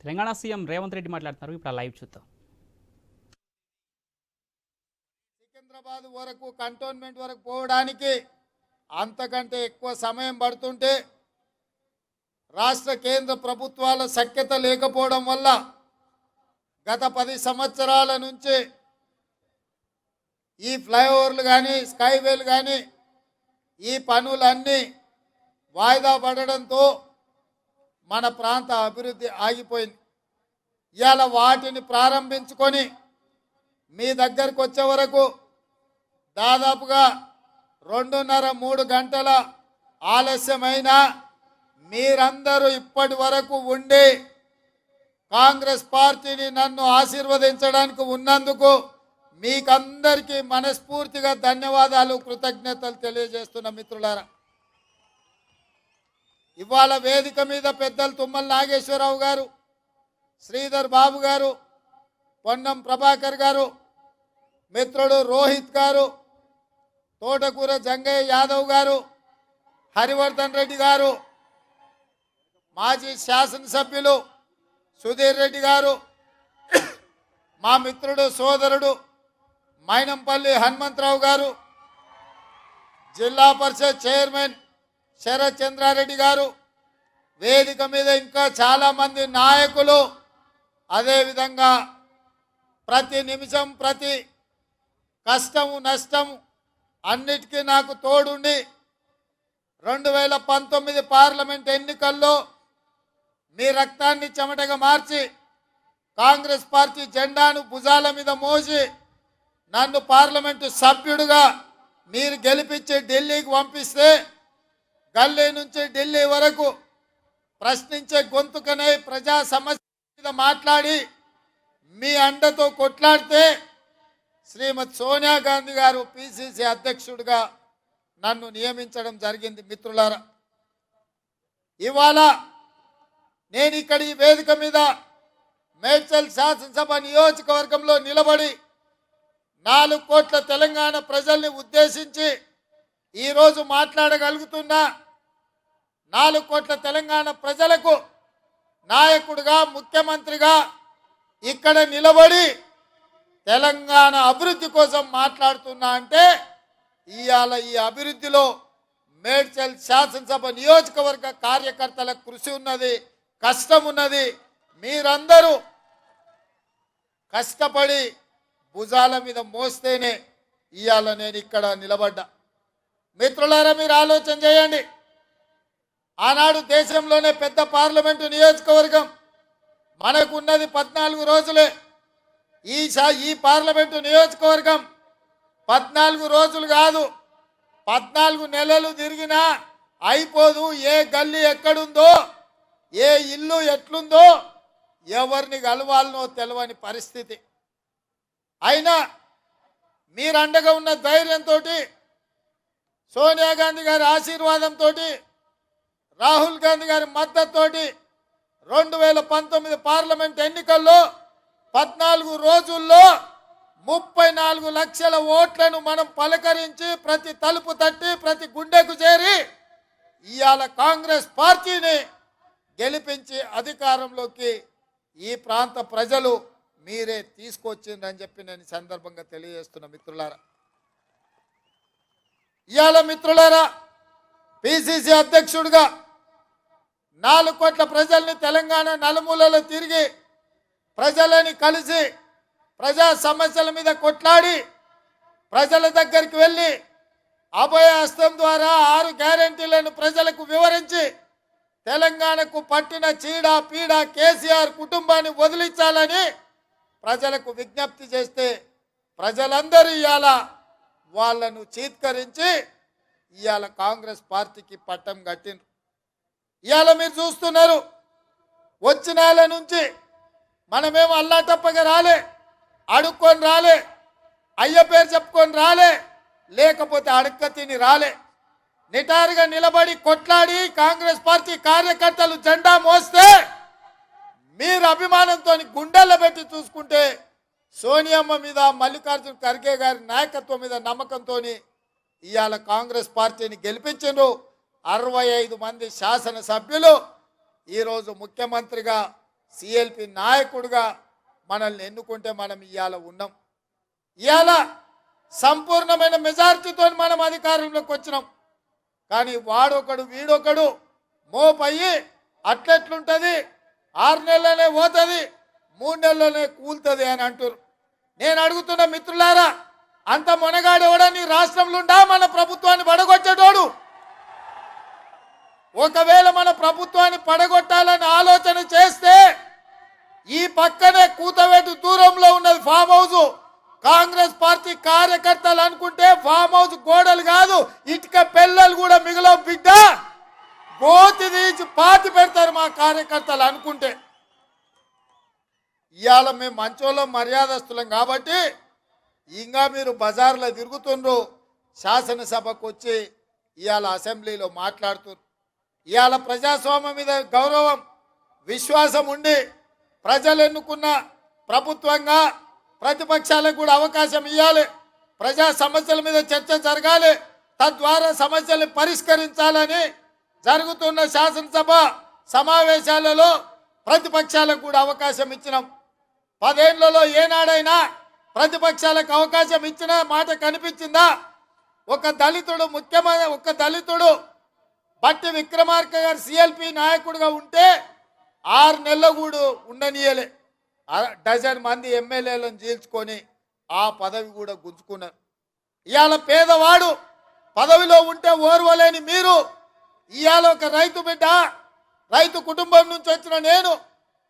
Telangana CM Revanth Reddy మాట్లాడుతున్నారు. ఇప్పుడు live చూద్దాం. సికింద్రాబాద్ వరకు కంటోన్మెంట్ వరకు పోవడానికి అంతకంటే ఎక్కువ సమయం పడుతుంటే రాష్ట్ర కేంద్ర ప్రభుత్వాల సఖ్యత లేకపోవడం వల్ల గత పది సంవత్సరాల నుంచి ఈ ఫ్లైఓవర్లు కానీ స్కైవేలు కానీ ఈ పనులన్నీ వాయిదా పడడంతో మన ప్రాంత అభివృద్ధి ఆగిపోయింది. ఇవాళ వాటిని ప్రారంభించుకొని మీ దగ్గరకు వచ్చే వరకు దాదాపుగా రెండున్నర మూడు గంటల ఆలస్యమైన మీరందరూ ఇప్పటి వరకు ఉండి కాంగ్రెస్ పార్టీని నన్ను ఆశీర్వదించడానికి ఉన్నందుకు మీకందరికీ మనస్ఫూర్తిగా ధన్యవాదాలు కృతజ్ఞతలు తెలియజేస్తున్న మిత్రులారా. ఇవాళ వేదిక మీద పెద్దలు తుమ్మల నాగేశ్వరరావు గారు శ్రీధర్ బాబు గారు పొన్నం ప్రభాకర్ గారు మిత్రుడు రోహిత్ గారు తోటకూర జంగయ్య యాదవ్ గారు హరివర్ధన్ రెడ్డి గారు మాజీ శాసనసభ్యులు సుధీర్ రెడ్డి గారు మా మిత్రుడు సోదరుడు మైనంపల్లి హనుమంతరావు గారు జిల్లా పరిషత్ చైర్మన్ శరత్ చంద్రారెడ్డి గారు వేదిక మీద ఇంకా చాలామంది నాయకులు అదేవిధంగా ప్రతి నిమిషం ప్రతి కష్టము నష్టము అన్నిటికీ నాకు తోడుండి రెండు వేల పంతొమ్మిది పార్లమెంట్ ఎన్నికల్లో మీ రక్తాన్ని చెమటగా మార్చి కాంగ్రెస్ పార్టీ జెండాను భుజాల మీద మోసి నన్ను పార్లమెంటు సభ్యుడిగా మీరు గెలిపించి ఢిల్లీకి పంపిస్తే గల్లీ నుంచి ఢిల్లీ వరకు ప్రశ్నించే గొంతుకనే ప్రజా సమస్య మీద మాట్లాడి మీ అండతో కొట్లాడితే శ్రీమతి సోనియా గాంధీ గారు పిసిసి అధ్యక్షుడిగా నన్ను నియమించడం జరిగింది మిత్రులారా. ఇవాళ నేను ఇక్కడ ఈ వేదిక మీద మేడ్చల్ శాసనసభ నియోజకవర్గంలో నిలబడి నాలుగు కోట్ల తెలంగాణ ప్రజల్ని ఉద్దేశించి ఈరోజు మాట్లాడగలుగుతున్నా నాలుగు కోట్ల తెలంగాణ ప్రజలకు నాయకుడిగా ముఖ్యమంత్రిగా ఇక్కడ నిలబడి తెలంగాణ అభివృద్ధి కోసం మాట్లాడుతున్నా అంటే ఇవాళ ఈ అభివృద్ధిలో మేడ్చల్ శాసనసభ నియోజకవర్గ కార్యకర్తల కృషి ఉన్నది కష్టం ఉన్నది. మీరందరూ కష్టపడి భుజాల మీద మోస్తేనే ఇవాళ నేను ఇక్కడ నిలబడ్డా. మిత్రులారా మీరు ఆలోచన చేయండి. ఆనాడు దేశంలోనే పెద్ద పార్లమెంటు నియోజకవర్గం. మనకున్నది పద్నాలుగు రోజులే. ఈ ఈ పార్లమెంటు నియోజకవర్గం పద్నాలుగు రోజులు కాదు. పద్నాలుగు నెలలు తిరిగినా అయిపోదు. ఏ గల్లీ ఎక్కడుందో ఏ ఇల్లు ఎట్లుందో ఎవరిని కలవాలనో తెలవని పరిస్థితి. అయినా మీరు అండగా ఉన్న ధైర్యంతో సోనియా గాంధీ గారి ఆశీర్వాదంతో రాహుల్ గాంధీ గారి మద్దతుతోటి రెండు వేల పంతొమ్మిది పార్లమెంట్ ఎన్నికల్లో పద్నాలుగు రోజుల్లో ముప్పై నాలుగు లక్షల ఓట్లను మనం పలకరించి ప్రతి తలుపు తట్టి ప్రతి గుండెకు చేరి ఇవాళ కాంగ్రెస్ పార్టీని గెలిపించి అధికారంలోకి ఈ ప్రాంత ప్రజలు మీరే తీసుకొచ్చిందని చెప్పి నేను సందర్భంగా తెలియజేస్తున్న మిత్రులారా. ఇవాళ మిత్రులారా పిసిసి అధ్యక్షుడిగా నాలుగు కోట్ల ప్రజల్ని తెలంగాణ నలుమూలలో తిరిగి ప్రజలని కలిసి ప్రజా సమస్యల మీద కొట్లాడి ప్రజల దగ్గరికి వెళ్ళి అభయ హస్తం ద్వారా ఆరు గ్యారంటీలను ప్రజలకు వివరించి తెలంగాణకు పట్టిన చీడ పీడ కేసీఆర్ కుటుంబాన్ని వదిలించాలని ప్రజలకు విజ్ఞప్తి చేస్తే ప్రజలందరూ ఇవాళ వాళ్ళను చీత్కరించి ఇవాళ కాంగ్రెస్ పార్టీకి పట్టం కట్టిండ్రు. ఇవాళ మీరు చూస్తున్నారు వచ్చిన నుంచి మనమేమో అల్లా తప్పగా రాలే అడుక్కొని రాలే అయ్య పేరు చెప్పుకొని రాలే లేకపోతే అడక్క తిని రాలే. నిటారుగా నిలబడి కొట్లాడి కాంగ్రెస్ పార్టీ కార్యకర్తలు జెండా మోస్తే మీరు అభిమానంతో గుండెల్లో పెట్టి చూసుకుంటే సోనియమ్మ మీద మల్లికార్జున ఖర్గే గారి నాయకత్వం మీద నమ్మకంతో ఇవాళ కాంగ్రెస్ పార్టీని గెలిపించారు అరవై ఐదు మంది శాసనసభ్యులు. ఈరోజు ముఖ్యమంత్రిగా సిఎల్పి నాయకుడిగా మనల్ని ఎన్నుకుంటే మనం ఇవాళ ఉన్నాం. ఇవాళ సంపూర్ణమైన మెజార్టీతో మనం అధికారంలోకి వచ్చినాం. కానీ వాడొకడు వీడొకడు మోపయ్యి అట్లెట్లుంటుంది ఆరు నెలలనే పోతుంది మూడు నెలలనే కూలుతుంది అని అంటారు నేను అడుగుతున్న మిత్రులారా అంత మొనగాడెవడా నీ రాష్ట్రంలో ఉండా మన ప్రభుత్వాన్ని పడగొచ్చేటోడు ఒకవేళ మన ప్రభుత్వాన్ని పడగొట్టాలని ఆలోచన చేస్తే ఈ పక్కనే కూతవేటు దూరంలో ఉన్నది ఫామ్ హౌస్ కాంగ్రెస్ పార్టీ కార్యకర్తలు అనుకుంటే ఫామ్ హౌస్ గోడలు కాదు ఇటుక పిల్లలు కూడా మిగిలవు బిడ్డ. గోతి తీసి పాతి పెడతారు మా కార్యకర్తలు అనుకుంటే. ఇవాళ మేము మంచోళ్ళం మర్యాదస్తులం కాబట్టి ఇంకా మీరు బజార్లో తిరుగుతుండ్రు శాసనసభకు వచ్చి ఇవాళ అసెంబ్లీలో మాట్లాడుతున్నారు ఇవాళ ప్రజాస్వామ్యం మీద గౌరవం విశ్వాసం ఉండి ప్రజలు ఎన్నుకున్న ప్రభుత్వంగా ప్రతిపక్షాలకు కూడా అవకాశం ఇవ్వాలి ప్రజా సమస్యల మీద చర్చ జరగాలి. తద్వారా సమస్యలు పరిష్కరించాలని జరుగుతున్న శాసనసభ సమావేశాలలో ప్రతిపక్షాలకు కూడా అవకాశం ఇచ్చినాం. పదేళ్ళలో ఏనాడైనా ప్రతిపక్షాలకు అవకాశం ఇచ్చిన మాట కనిపించిందా? ఒక దళితుడు ముఖ్యమైన ఒక దళితుడు బట్టి విక్రమార్క గారు సిఎల్పి నాయకుడిగా ఉంటే ఆరు నెలలు కూడా ఉండనీయలే. డజన్ మంది ఎమ్మెల్యేలను చీల్చుకొని ఆ పదవి కూడా గుంజుకున్నారు. ఇవాళ పేదవాడు పదవిలో ఉంటే ఓర్వలేని మీరు ఇవాళ ఒక రైతు బిడ్డ రైతు కుటుంబం నుంచి వచ్చిన నేను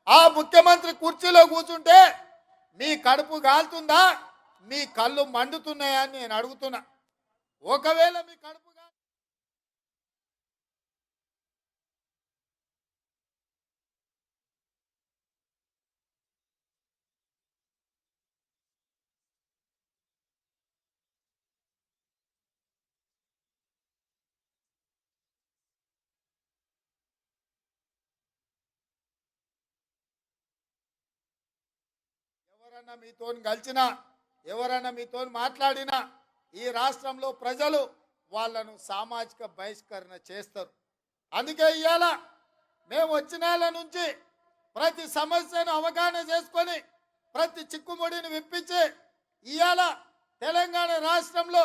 ఆ ముఖ్యమంత్రి కుర్చీలో కూర్చుంటే మీ కడుపు కాలుతుందా మీ కళ్ళు మండుతున్నాయా అని నేను అడుగుతున్నా. ఒకవేళ మీ కడుపు ఎవరన్నా మీతో కలిసినా ఎవరన్నా మీతో మాట్లాడినా ఈ రాష్ట్రంలో ప్రజలు వాళ్ళను సామాజిక బహిష్కరణ చేస్తారు. అందుకే ఇవాళ మేము వచ్చిన నుంచి ప్రతి సమస్యను అవగాహన చేసుకొని ప్రతి చిక్కుముడిని విప్పించి ఇవాళ తెలంగాణ రాష్ట్రంలో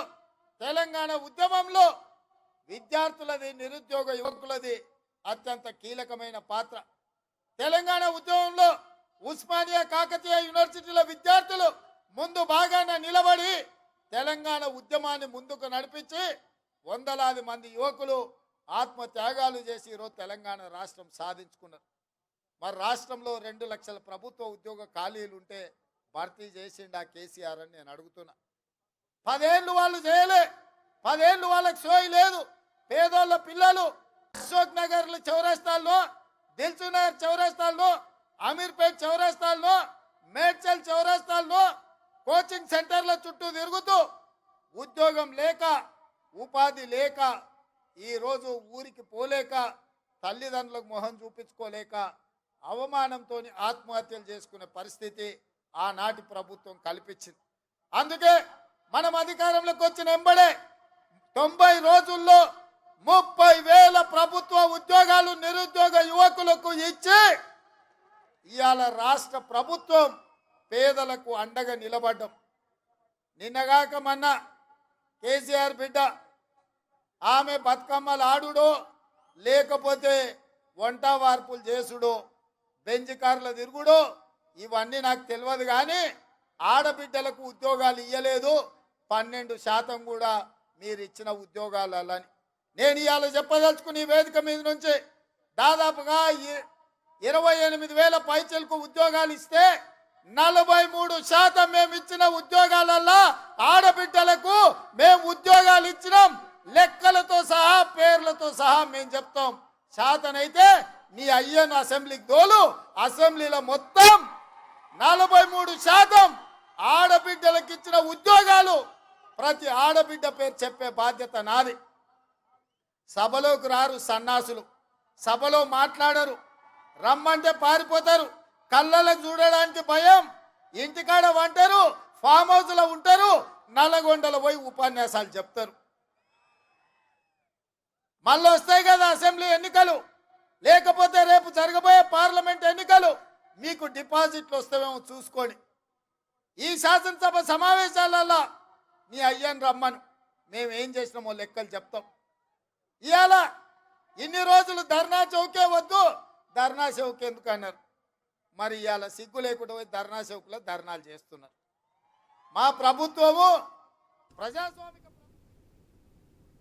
తెలంగాణ ఉద్యమంలో విద్యార్థులది నిరుద్యోగ యువకులది అత్యంత కీలకమైన పాత్ర. తెలంగాణ ఉద్యమంలో ఉస్మానియా కాకతీయ యూనివర్సిటీల విద్యార్థులు ముందు బాగానే నిలబడి తెలంగాణ ఉద్యమాన్ని ముందుకు నడిపించి వందలాది మంది యువకులు ఆత్మత్యాగాలు చేసి ఈరోజు తెలంగాణ రాష్ట్రం సాధించుకున్నారు. మరి రాష్ట్రంలో రెండు లక్షల ప్రభుత్వ ఉద్యోగ ఖాళీలు ఉంటే భర్తీ చేసిండా కేసీఆర్ అని నేను అడుగుతున్నా. పదేళ్ళు వాళ్ళు చేయలే. పదేళ్ళు వాళ్ళకి సోయి లేదు. పేదోళ్ళ పిల్లలు అశోక్ నగర్ చౌరస్తాల్లో దిల్సు నగర్ చౌరస్తాల్లో అమీర్పేట్ చౌరస్తాల్లో మేడ్చల్ చౌరస్తాల్లో కోచింగ్ సెంటర్ల చుట్టూ తిరుగుతూ ఉద్యోగం లేక ఉపాధి లేక ఈరోజు ఊరికి పోలేక తల్లిదండ్రులకు మొహం చూపించుకోలేక అవమానంతో ఆత్మహత్యలు చేసుకునే పరిస్థితి ఆనాటి ప్రభుత్వం కల్పించింది. అందుకే మనం అధికారంలోకి వచ్చిన ఎంబడే తొంభై రోజుల్లో ముప్పై వేల ప్రభుత్వ ఉద్యోగాలు నిరుద్యోగ యువకులకు ఇచ్చి ఇవాళ రాష్ట్ర ప్రభుత్వం పేదలకు అండగా నిలబడ్డం. నిన్నగాక మొన్న కేసీఆర్ బిడ్డ ఆమె బతుకమ్మలు ఆడుడో లేకపోతే వంట వార్పులు చేసుడో బెంచ్ కార్ల తిరుగుడో ఇవన్నీ నాకు తెలియదు కానీ ఆడబిడ్డలకు ఉద్యోగాలు ఇయ్యలేదు. పన్నెండు శాతం కూడా మీరు ఇచ్చిన ఉద్యోగాలని నేను ఇవాళ చెప్పదలుచుకుని వేదిక మీద నుంచి దాదాపుగా ఇరవై ఎనిమిది వేల పైచలకు ఉద్యోగాలు ఇస్తే నలభై మూడు శాతం మేము ఇచ్చిన ఉద్యోగాలల్లో ఆడబిడ్డలకు మేము ఉద్యోగాలు ఇచ్చినాం లెక్కలతో సహా పేర్లతో సహా మేము చెప్తాం. శాతనైతే నీ అయ్యను అసెంబ్లీకి తోలు అసెంబ్లీలో మొత్తం నలభై మూడు శాతం ఆడబిడ్డలకు ఇచ్చిన ఉద్యోగాలు. ప్రతి ఆడబిడ్డ పేరు చెప్పే బాధ్యత నాది. సభలోకి రారు సన్నాసులు. సభలో మాట్లాడరు. రమ్మంటే పారిపోతారు. కళ్ళలకు చూడడానికి భయం. ఇంటికాడ వంటారు ఫామ్ హౌస్లో ఉంటారు నల్లగొండలో పోయి ఉపన్యాసాలు చెప్తారు. మళ్ళీ వస్తాయి కదా అసెంబ్లీ ఎన్నికలు. లేకపోతే రేపు జరగబోయే పార్లమెంట్ ఎన్నికలు. మీకు డిపాజిట్లు వస్తామేమో చూసుకోండి. ఈ శాసనసభ సమావేశాలలో మీ అయ్యాను రమ్మను. మేమేం చేసినామో లెక్కలు చెప్తాం. ఇవాళ ఇన్ని రోజులు ధర్నా చౌకే వద్దు. ధర్నా చౌక్ ఎందుకు అన్నారు? మరి ఇవాళ సిగ్గు లేకుండా పోయి ధర్నా చౌక్లో ధర్నాలు చేస్తున్నారు. మా ప్రభుత్వము ప్రజాస్వామిక